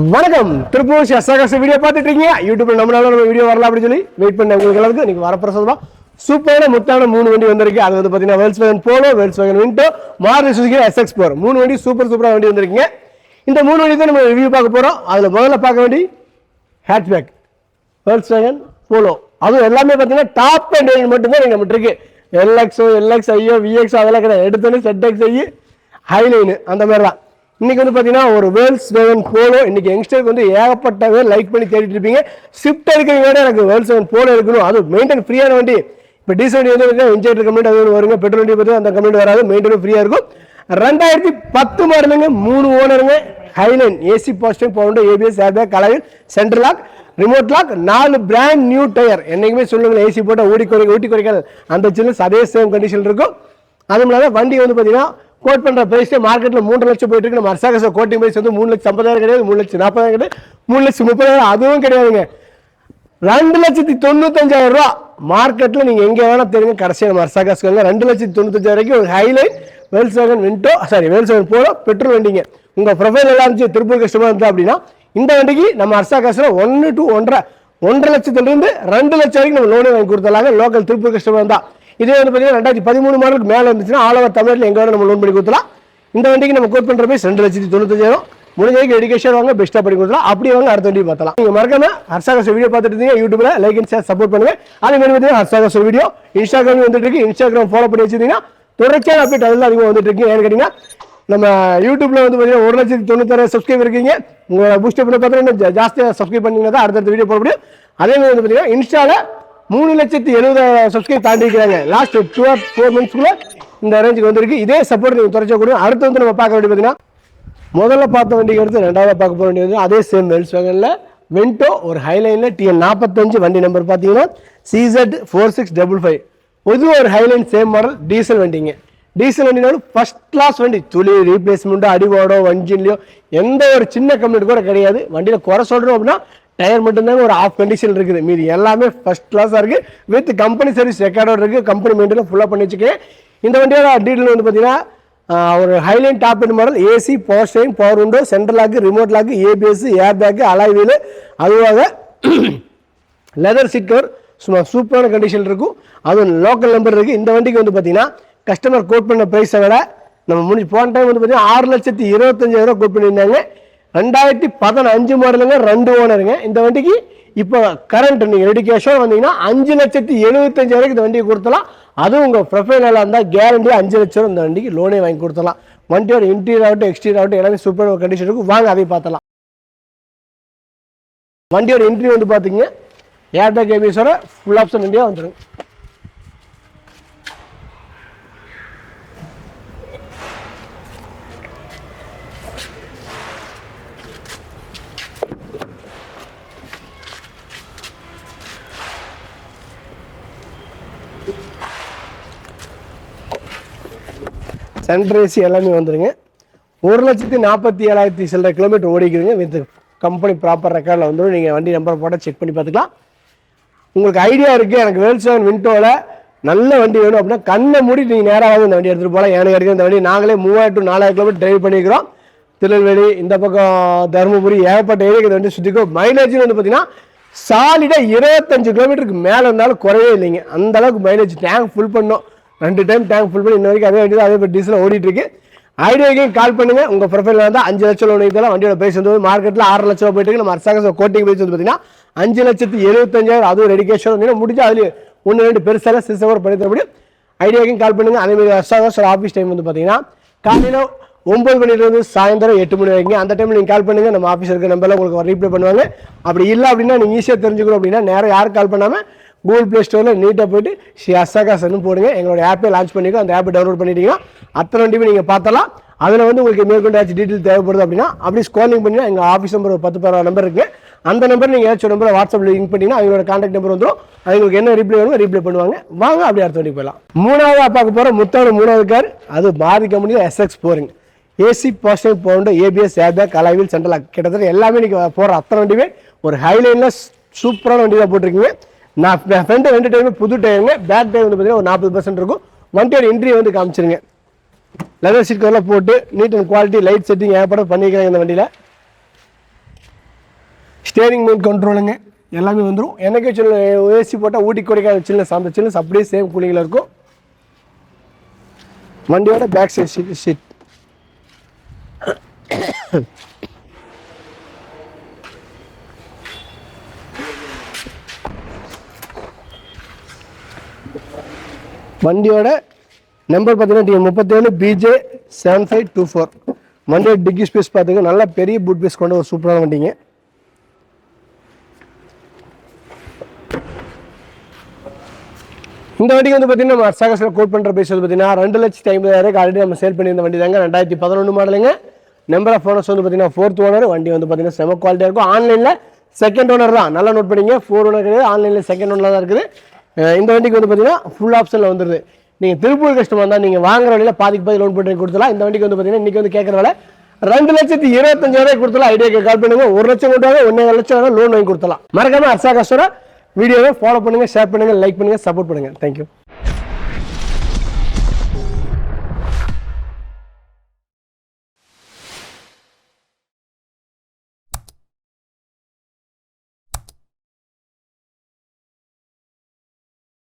வணக்கம். திருப்பூர் எஸ்ஆகாச வீடியோ பார்த்துட்டு இருக்கீங்க யூடியூப்ல நம்ம நம்ம வீடியோ வரலாம் அப்படின்னு சொல்லி வெயிட் பண்ண உங்களுக்கு அளவுக்கு இன்னைக்கு வரப்பிரசதமா சூப்பரான முத்தான மூணு வண்டி வந்திருக்கு. அது வந்து பார்த்தீங்கன்னா Volkswagen Polo Volkswagen Vento Maruti Suzuki SX four மூணு வண்டி சூப்பர் சூப்பராக வண்டி வந்திருக்கீங்க. இந்த மூணு வண்டி தான் நம்ம ரிவ்யூ பார்க்க போறோம். அதில் முதல்ல பார்க்க வேண்டி ஹேட்ச்பேக் வேல்ஸ் வேகன் போலோ அதுவும் எல்லாமே பார்த்தீங்கன்னா டாப் அண்ட் ரேஞ்ச் மட்டும்தான் நீங்கள் நம்மகிட்ட இருக்கு எல்எக்ஸோ எல்எக்ஸ் ஐயோ விஎக்ஸ் அதெல்லாம் கிடையாது. எடுத்தோன்னே செட் எக்ஸ் ஐ ஹைலைனு அந்த மாதிரி தான் இன்றைக்கி வந்து பார்த்தீங்கன்னா ஒரு வேர்ல்ஸ் வேவன் போலோ இன்றைக்கி யங்ஸ்டருக்கு வந்து ஏகப்பட்ட பேர் லைக் பண்ணி தேடிட்டு இருப்பீங்க. ஸ்விஃப்ட் இருக்கிறவங்க விட எனக்கு வேர்ல்ஸ் வேவன் போலோ இருக்கணும் அது மெயின்டைன் ஃப்ரீயான வண்டி. இப்போ டீசல் வண்டி வந்து இன்ஜெக்டர் கம்ப்ளைண்ட் அது வருங்க. பெட்ரோல் வண்டி பார்த்து அந்த கம்ப்ளைண்ட் வராது. மெயின்டைன் ஃப்ரீயாக இருக்கும். ரெண்டாயிரத்தி பத்து மாடலுங்க. மூணு ஓனருங்க. ஹைலைன் ஏசி பாசிட்டிவ் பவுண்டு ஏபிஎஸ் ஏர்பேக் கலவில் சென்ட்ரல் லாக் ரிமோட் லாக் நாலு பிராண்ட் நியூ டயர் என்றைக்குமே சொல்லுங்கள் ஏசி போட்டால் ஊடி குறை ஊட்டி குறைக்காது. அந்த சில்லுஸ் அதே சேம் கண்டிஷன் இருக்கும். அதுவும் இல்லாத வண்டி வந்து பார்த்தீங்கன்னா கோட் பண்ணுற ப்ரைஸே மார்க்கெட்டில் மூன்று லட்சம் போயிட்டு இருக்கு நம்ம அர்சாகச கோட்டிங் ப்ரைஸ் வந்து மூணு லட்சம் ஐம்பதாயிரம் கிடையாது மூணு லட்சம் நாற்பதாயிரம் கிடையாது மூணு லட்சம் முப்பதாயிரம் அதுவும் கிடையாதுங்க. ரெண்டு லட்சத்தி தொண்ணூத்தஞ்சாயிரம் ரூபா மார்க்கெட்டில் நீங்கள் எங்கே வேணால் தெரியுங்க கடைசியாக நம்ம அர்சாகாஸ்க்கு ரெண்டு லட்சத்தி தொண்ணூத்தஞ்சாயிரம் வரைக்கும் ஒரு Highline Volkswagen Vento sorry Volkswagen Polo petrol வண்டிங்க. உங்கள் ப்ரொஃபைல் எல்லாம் இருந்துச்சு திருப்பூர் கஸ்டமர் இருந்தா அப்படின்னா இந்த வண்டிக்கு நம்ம அர்சாகாஸில் ஒன்று டு ஒன்றரை ஒன்றரை லட்சத்துலேருந்து ரெண்டு லட்சம் வரைக்கும் நம்ம லோனே வாங்கி கொடுத்துடலாங்க. லோக்கல் திருப்பூர் கஸ்டமர் தான் இதே வந்து பார்த்தீங்கன்னா ரெண்டாயிரத்தி பதிமூணு மாடலுக்கு மேலே இருந்துச்சுன்னா ஆல் ஓவர் தமிழ்நாட்டில் எங்கே வேணும் நம்ம லோன் பண்ணி கொடுத்துலாம் இந்த வண்டிக்கு நம்ம கோட் பண்ணுற போய் ரெண்டு லட்சத்தி தொண்ணூத்தஞ்சாயிரம். முடிஞ்ச எடுக்கேஷன் வாங்க பெஸ்ட்டாக பண்ணி கொடுத்துலாம் அப்படியே வாங்க அடுத்த வண்டி பார்த்தலாம் நீங்கள் மறக்காம ஹர்சாகஸ் வீடியோ பார்த்துட்டு இருந்தீங்க. யூடியூப்ல லைக் அண்ட் ஷேர் சப்போர்ட் பண்ணுங்க. அதே மாதிரி பார்த்தீங்கன்னா ஹர்சாகஸ் வீடியோ இன்ஸ்டாகிராம் வந்துட்டு இருக்கு. இன்ஸ்டாகிராம் ஃபாலோ பண்ணி வச்சிருந்தீங்கன்னா தொடர்ச்சியான அப்டேட் அதில் அதிகமாக வந்துட்டு இருக்கு. ஏன்னு கேட்டிங்கன்னா நம்ம யூடியூப்ல வந்து பார்த்தீங்கன்னா ஒரு லட்சத்தி தொண்ணூத்தாறு சப்ஸ்கிரைப் இருக்கீங்க. உங்களை பூஸ்ட் பண்ண பார்த்தீங்கன்னா ஜாஸ்தியாக சப்ஸ்கிரைப் பண்ணீங்கன்னா தான் அடுத்தடுத்த வீடியோ போட முடியும். அதே மாதிரி வந்து பார்த்தீங்கன்னா இன்ஸ்டாவில் மூணு லட்சத்தி எழுபதாயிரம் சப்ஸ்கிரைப் தாண்டி இருக்கிறாங்க. லாஸ்ட் டூ ஆர் ஃபோர் மந்த்ஸ்க்குள்ள இந்த ரேஞ்சுக்கு வந்திருக்கு. இதே சப்போர்ட் நீங்கள் தொடர்ச்சியாக கொடுங்க. அடுத்து வந்து நம்ம பார்க்க வேண்டிய பார்த்தீங்கன்னா முதல்ல பார்த்த வண்டிக்கு அடுத்து ரெண்டாவது பார்க்க போக வேண்டியது அதே சேம் வெல்ஸ் வேகனில் வென்டோ ஒரு ஹைலைனில் டிஎன் நாற்பத்தஞ்சு வண்டி நம்பர் பார்த்தீங்கன்னா சிசட் ஃபோர் சிக்ஸ் டபுள் ஃபைவ் பொதுவாக ஒரு ஹைலைன் சேம் மாடல் டீசல் வண்டிங்க. டீசல் வண்டினாலும் ஃபஸ்ட் கிளாஸ் வண்டி. துளி ரீப்ளேஸ்மெண்ட்டோ அடிவோடோ வஞ்சின்லையோ எந்த ஒரு சின்ன கம்ப்ளைண்ட் கூட கிடையாது. வண்டியில் குறை சொல்கிறோம் அப்படின்னா டயர் மட்டும்தாங்க ஒரு ஆஃப் கண்டிஷன் இருக்குது. மீதி எல்லாமே ஃபர்ஸ்ட் கிளாஸாக இருக்குது வித் கம்பெனி சர்வீஸ் ரெக்கார்டோடு இருக்குது கம்பெனி மெயின்டெயின் ஃபுல்லாக பண்ணி வச்சுக்கேன் இந்த வண்டியோட டீட்டெயில் வந்து பார்த்தீங்கன்னா ஒரு Highline top end model AC power steering power window central lock remote lock ABS air bag alloy wheel அதுவாக லெதர் சீட் கவர் சும்மா சூப்பரான கண்டிஷன் இருக்கும். அதுவும் லோக்கல் நம்பர் இருக்குது இந்த வண்டிக்கு வந்து பார்த்தீங்கன்னா கஸ்டமர் கோட் பண்ண ப்ரைஸை விட நம்ம முடிஞ்சு போன டைம் வந்து பார்த்தீங்கன்னா ஆறு லட்சத்தி இருபத்தஞ்சாயிரம் கோட் பண்ணியிருந்தாங்க. ரெண்டாயிரத்தி பதினஞ்சு மாடலுங்க ரெண்டு ஓனருங்க. இந்த வண்டிக்கு இப்போ கரண்ட் நீங்கள் ரெடி கேஷோ வந்தீங்கன்னா அஞ்சு லட்சத்தி எழுபத்தஞ்சாயிரம் இந்த வண்டியை கொடுத்தலாம் அதுவும் உங்கள் ப்ரொஃபைலாக இருந்தால் கேரண்டி அஞ்சு லட்சம் இந்த வண்டிக்கு லோனே வாங்கி கொடுத்தலாம் வண்டியோட இன்டீரியர் ஆகட்டும் எக்ஸ்டீரியர் ஆகட்டும் எல்லாமே சூப்பரான கண்டிஷன் இருக்கும். வாங்க அதை பார்த்தலாம் வண்டியோட என்ட்ரி வந்து பார்த்தீங்க ஏர்டெக் கேபிஸோட ஃபுல் ஆப்ஷன் இண்டியா வந்துடும் சன்ரைஸ் எல்லாமே வந்துருங்க. ஒரு லட்சத்தி நாற்பத்தி ஏழாயிரத்தி சில்லற கிலோமீட்டர் ஓடிக்குதுங்க வித் கம்பெனி ப்ராப்பர் ரெக்கார்டில் வந்துடும் நீங்கள் வண்டி நம்பர் போட்டால் செக் பண்ணி பார்த்துக்கலாம். உங்களுக்கு ஐடியா இருக்குது எனக்கு வேல்சன் விண்டோவில் நல்ல வண்டி வேணும் அப்படின்னா கண்ணை மூடி நீங்கள் நேராக இந்த வண்டி எடுத்துகிட்டு போகலாம். எனக்கு எடுக்கிற இந்த வண்டி நாங்களே மூவாயிரம் டு நாலாயிரம் கிலோமீட்டர் டிரைவ் பண்ணிக்கிறோம். திருநெல்வேலி இந்த பக்கம் தருமபுரி ஏகப்பட்ட ஏரியா இந்த வண்டி சுற்றிக்கும் மைலேஜ்னு வந்து பார்த்தீங்கன்னா சாலிடாக இருபத்தஞ்சு கிலோமீட்டருக்கு மேலே இருந்தாலும் குறையே இல்லைங்க. அந்தளவுக்கு மைலேஜ் டேங்க் ஃபுல் பண்ணோம். ரெண்டு டைம் டேங்க் ஃபுல் பண்ணி இன்ன வரைக்கும் அதே வண்டி தான் அதே டீசல் ஓடிட்டு இருக்கு ஐடியாக்கையும் கால் பண்ணுங்கள் உங்கள் ப்ரொஃபைல் வந்து அஞ்சு லட்சம் லோன் இதெல்லாம் வண்டியோட பிரைஸ் வந்து மார்க்கெட்டில் ஆறு லட்சம் ரூபா போயிட்டு நம்ம அரசாங்க கோட்டிங் பிரைஸ் வந்து பார்த்தீங்கன்னா அஞ்சு லட்சத்து எழுபத்தஞ்சாயிரம் அதுவும் ரெடி கேஷ் வந்து முடிஞ்சு அதுல ஒன்று ரெண்டு பெருசாக சிஸ்டம் பண்ணி தர முடியும் ஐடியாவுக்கும் கால் பண்ணுங்கள் அதேமாதிரி அரசாங்க ஆஃபீஸ் டைம் வந்து பார்த்தீங்கன்னா காலையில் ஒம்பது மணிலேருந்து சாயந்தரம் எட்டு மணி வரைக்கும். அந்த டைமில் நீங்கள் கால் பண்ணுங்கள் நம்ம ஆஃபீஸ் இருக்க நம்பரில் உங்களுக்கு ரீப்ளை பண்ணுவாங்க. அப்படி இல்லை அப்படின்னா நீங்கள் ஈஸியாக தெரிஞ்சுக்கணும் அப்படின்னா நேரம் யாரும் கால் பண்ணாமல் கூகுள் ப்ளே ஸ்டோரில் நீட்டாக போயிட்டு ஸ்ரீ அசாகாசன்னு போடுங்க. எங்களோட ஆப்பை லான்ச் பண்ணிக்கோ அந்த ஆப்பை டவுன்லோட் பண்ணிட்டீங்கன்னா அத்தனை வண்டியுமே நீங்கள் பார்த்தலாம். அதில் வந்து உங்களுக்கு மேற்கொண்டு ஏதாச்சும் டீட்டெயில் தேவைப்படுது அப்படின்னா அப்படி ஸ்கோலிங் பண்ணி எங்கள் ஆஃபீஸ் நம்பர் ஒரு பத்து பதினாறு நம்பர் இருக்குது அந்த நம்பர் நீங்கள் ஏதாச்சும் நம்பரை வாட்ஸ்அப்பில் லிங்க் பண்ணிங்கன்னா அவங்களோட காண்டாக்ட் நம்பர் வந்துடும் அவங்களுக்கு என்ன ரிப்ளை வேணுமோ ரிப்ளை பண்ணுவாங்க. வாங்க அப்படி அடுத்த வண்டி போயிடலாம். மூணாவது அப்பாவுக்கு போகிற முத்தான மூணாவது கார் அது மாறி கம்பெனியில் எஸ்எக்ஸ் போகிறீங்க ஏசி பாசிட்டிவ் பவுண்டு ஏபிஎஸ் ஏர்பேக் அலைவில் சென்ட்ரல் கிட்டத்தட்ட எல்லாமே நீங்கள் போகிற அத்தனை வண்டியுமே ஒரு ஹைலைனில் சூப்பரான வண்டி தான் போட்டிருக்கீங்க. நான் ஃப்ரண்ட் ரெண்டு டைமே புது டயருங்க பேக் டயர் வந்து பார்த்தீங்கன்னா ஒரு நாற்பது பர்சன்ட் இருக்கும். வண்டியோட இன்ட்ரி வந்து காமிச்சிருங்க. லெதர் சீட் கவர்லாம் போட்டு neat and quality light setting ஏற்பட பண்ணிக்கிறாங்க இந்த வண்டியில். ஸ்டேரிங் மெயின் கண்ட்ரோலுங்க எல்லாமே வந்துடும் எனக்கே சின்ன ஏசி போட்டால் ஊட்டி கொடைக்காத சில்னஸ் அந்த சில்னஸ் அப்படியே சேம் கூலிங்கில் இருக்கும். வண்டியோட பேக் சைட் சீட் வண்டியோட நம்பர் பார்த்தீங்கன்னா முப்பத்தேழு BJ seven five two four வண்டியோட டிக்கி ஸ்பேஸ் பார்த்துங்க நல்ல பெரிய பூட் பீஸ் கொண்ட ஒரு சூப்பரான வண்டிங்க. இந்த வண்டிக்கு வந்து பார்த்தீங்கன்னா நம்ம அர்சாகஸில் கோட் பண்ணுற பேஸ் வந்து பார்த்தீங்கன்னா ரெண்டு லட்சத்தி ஐம்பதாயிரம் ஆல்ரெடி நம்ம சேல் பண்ணியிருந்த வண்டி தாங்க. ரெண்டாயிரத்தி பதினொன்று மாடலுங்க நம்பர் ஆஃப் ஓனர்ஸ் வந்து பார்த்தீங்கன்னா ஃபோர்த் ஓனர் வண்டி வந்து பார்த்தீங்கன்னா செம குவாலிட்டியாக இருக்கும். ஆன்லைனில் செகண்ட் ஓனர் தான். நல்லா நோட் பண்ணிங்க. ஃபோர் ஓனர் கிடையாது. ஆன்லைனில் செகண்ட் ஓனர் தான் இருக்குது. இந்த வண்டிக்கு வந்து பார்த்தீங்கன்னா ஃபுல் ஆப்ஷனில் வந்துடுது நீங்கள் திருப்பூர் கஸ்டமர் இருந்தால் நீங்கள் வாங்குற வழியில் பாதிக்கு பாதி லோன் போட்டு கொடுத்துலாம் இந்த வண்டிக்கு வந்து பார்த்தீங்கன்னா இன்றைக்கி வந்து கேட்குற வேலை ரெண்டு லட்சத்தி இருபத்தஞ்சாயிரம் கொடுத்துலாம் ஐடியாக்கு கால் பண்ணுங்க. ஒரு லட்சம் கொடுத்தாங்க ஒன்றே லட்சம் லோன் வாங்கி கொடுத்துலாம் மறக்காம அர்சா கஸ்டமரை வீடியோவை ஃபாலோ பண்ணுங்கள் ஷேர் பண்ணுங்கள் லைக் பண்ணுங்கள் சப்போர்ட் பண்ணுங்கள் தேங்க்யூ